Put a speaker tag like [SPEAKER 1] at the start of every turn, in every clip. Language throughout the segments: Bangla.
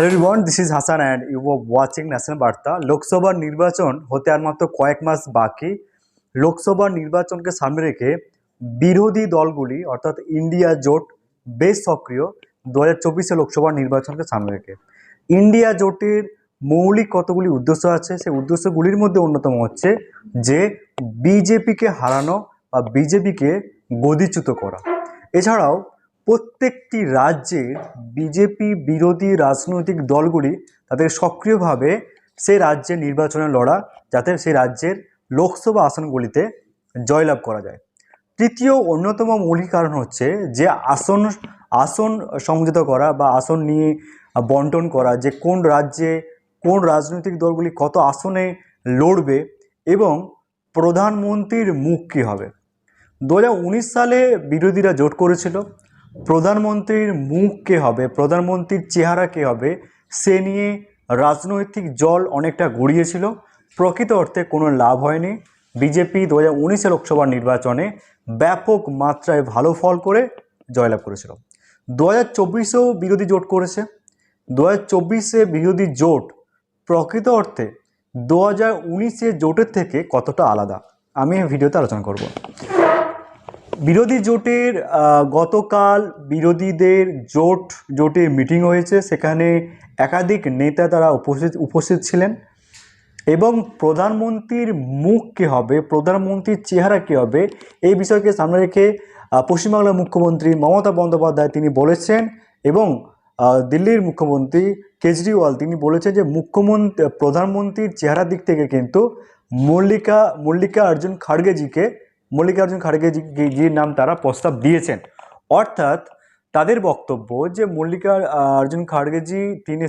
[SPEAKER 1] Hello ribbon this is Hasan and you watching national Barta Lok Sabha নির্বাচন হতে আর মাত্র কয়েক মাস বাকি লোকসভা নির্বাচনকে সামনে রেখে বিরোধী দলগুলি অর্থাৎ ইন্ডিয়া জোট বেশ সক্রিয় দু হাজার চব্বিশে লোকসভা নির্বাচনকে সামনে রেখে ইন্ডিয়া জোটের মৌলিক কতগুলি উদ্দেশ্য আছে সেই উদ্দেশ্যগুলির মধ্যে অন্যতম হচ্ছে যে বিজেপিকে হারানো বা বিজেপিকে গদিচ্যুত করা এছাড়াও প্রত্যেকটি রাজ্যের বিজেপি বিরোধী রাজনৈতিক দলগুলি তাদের সক্রিয়ভাবে সেই রাজ্যের নির্বাচনে লড়া, যাতে সেই রাজ্যের লোকসভা আসনগুলিতে জয়লাভ করা যায়। তৃতীয় অন্যতম মৌলিক কারণ হচ্ছে যে আসন আসন সংযত করা বা আসন নিয়ে বন্টন করা যে কোন রাজ্যে কোন রাজনৈতিক দলগুলি কত আসনে লড়বে এবং প্রধানমন্ত্রীর মুখ কী হবে। দু হাজার উনিশ সালে বিরোধীরা জোট করেছিল প্রধানমন্ত্রীর মুখ কে হবে, প্রধানমন্ত্রীর চেহারা কে হবে, সে নিয়ে রাজনৈতিক জল অনেকটা গড়িয়েছিল। প্রকৃত অর্থে কোনো লাভ হয়নি। বিজেপি দু হাজার উনিশে লোকসভা নির্বাচনে ব্যাপক মাত্রায় ভালো ফল করে জয়লাভ করেছিল। দু হাজার চব্বিশেও বিরোধী জোট করেছে। দু হাজার চব্বিশে বিরোধী জোট প্রকৃত অর্থে দু হাজার উনিশে জোটের থেকে কতটা আলাদা? আমি ভিডিওতে আলোচনা করব। বিরোধী জোটের গতকাল বিরোধীদের জোট, জোটের মিটিং হয়েছে। সেখানে একাধিক নেতা তারা উপস্থিত উপস্থিত ছিলেন। এবং প্রধানমন্ত্রীর মুখ কী হবে, প্রধানমন্ত্রীর চেহারা কী হবে, এই বিষয়কে সামনে রেখে পশ্চিমবাংলার মুখ্যমন্ত্রী মমতা বন্দ্যোপাধ্যায় তিনি বলেছেন এবং দিল্লির মুখ্যমন্ত্রী কেজরিওয়াল তিনি বলেছেন যে মুখ্যমন্ত্রী, প্রধানমন্ত্রীর চেহারার দিক থেকে কিন্তু মল্লিকা মল্লিকা অর্জুন খাড়গেজিকে মল্লিকার্জুন খাড়গেজি জির নাম তারা প্রস্তাব দিয়েছেন। অর্থাৎ তাদের বক্তব্য যে মল্লিকা অর্জুন খাড়গেজি তিনি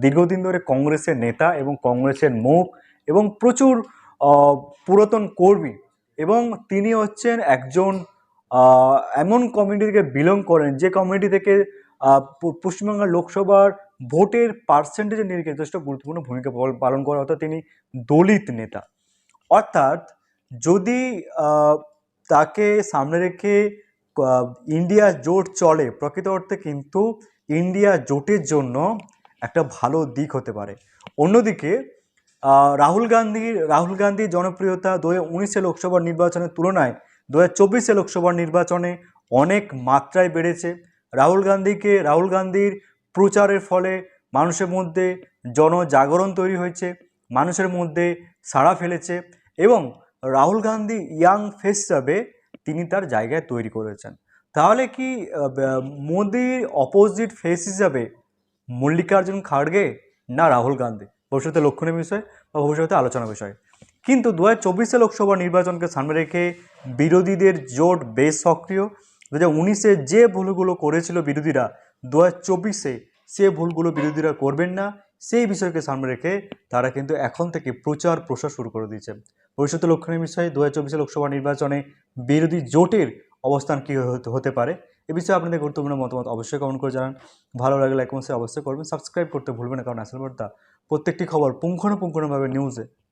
[SPEAKER 1] দীর্ঘদিন ধরে কংগ্রেসের নেতা এবং কংগ্রেসের মুখ এবং প্রচুর পুরাতন কর্মী এবং তিনি হচ্ছেন একজন এমন কমিউনিটি থেকে বিলং করেন যে কমিউনিটি থেকে আহ, প- পশ্চিমবাংলার লোকসভার ভোটের পার্সেন্টেজের নিরিখে যথেষ্ট গুরুত্বপূর্ণ ভূমিকা পাল- পালন করে অর্থাৎ তিনি দলিত নেতা। অর্থাৎ যদি তাকে সামনে রেখে ইন্ডিয়া জোট চলে, প্রকৃত অর্থে কিন্তু ইন্ডিয়া জোটের জন্য একটা ভালো দিক হতে পারে। অন্যদিকে রাহুল গান্ধীর রাহুল গান্ধীর জনপ্রিয়তা দু হাজার উনিশে লোকসভা নির্বাচনের তুলনায় দু হাজার চব্বিশে লোকসভা নির্বাচনে অনেক মাত্রায় বেড়েছে। রাহুল গান্ধীকে, রাহুল গান্ধীর প্রচারের ফলে মানুষের মধ্যে জনজাগরণ তৈরি হয়েছে, মানুষের মধ্যে সাড়া ফেলেছে এবং রাহুল গান্ধী ইয়াং ফেস হিসাবে তিনি তার জায়গায় তৈরি করেছেন। তাহলে কি মোদির অপোজিট ফেস হিসাবে মল্লিকার্জুন খাড়গে না রাহুল গান্ধী? ভবিষ্যতে লক্ষণীয় বিষয় বা ভবিষ্যতে আলোচনা বিষয়। কিন্তু দু হাজার চব্বিশে লোকসভা নির্বাচনকে সামনে রেখে বিরোধীদের জোট বেশ সক্রিয়। দু হাজার উনিশে যে ভুলগুলো করেছিল বিরোধীরা দু হাজার চব্বিশে সে ভুলগুলো বিরোধীরা করবেন না। সেই বিষয়কে সামনে রেখে তারা কিন্তু এখন থেকে প্রচার প্রসার শুরু করে দিয়েছে। ভবিষ্যতে লক্ষণীয় বিষয়ে দু হাজার লোকসভা নির্বাচনে বিরোধী জোটের অবস্থান কী হতে- হতে পারে? এ বিষয়ে আপনাদের গুরুত্বপূর্ণ মতামত অবশ্যই কমেন্ট করে জানান। ভালো লাগলে এক অবশ্যই করবেন। সাবস্ক্রাইব করতে ভুলবেন না, কারণ আসল বার্তা প্রত্যেকটি খবর পুঙ্খানুপুঙ্খভাবে নিউজে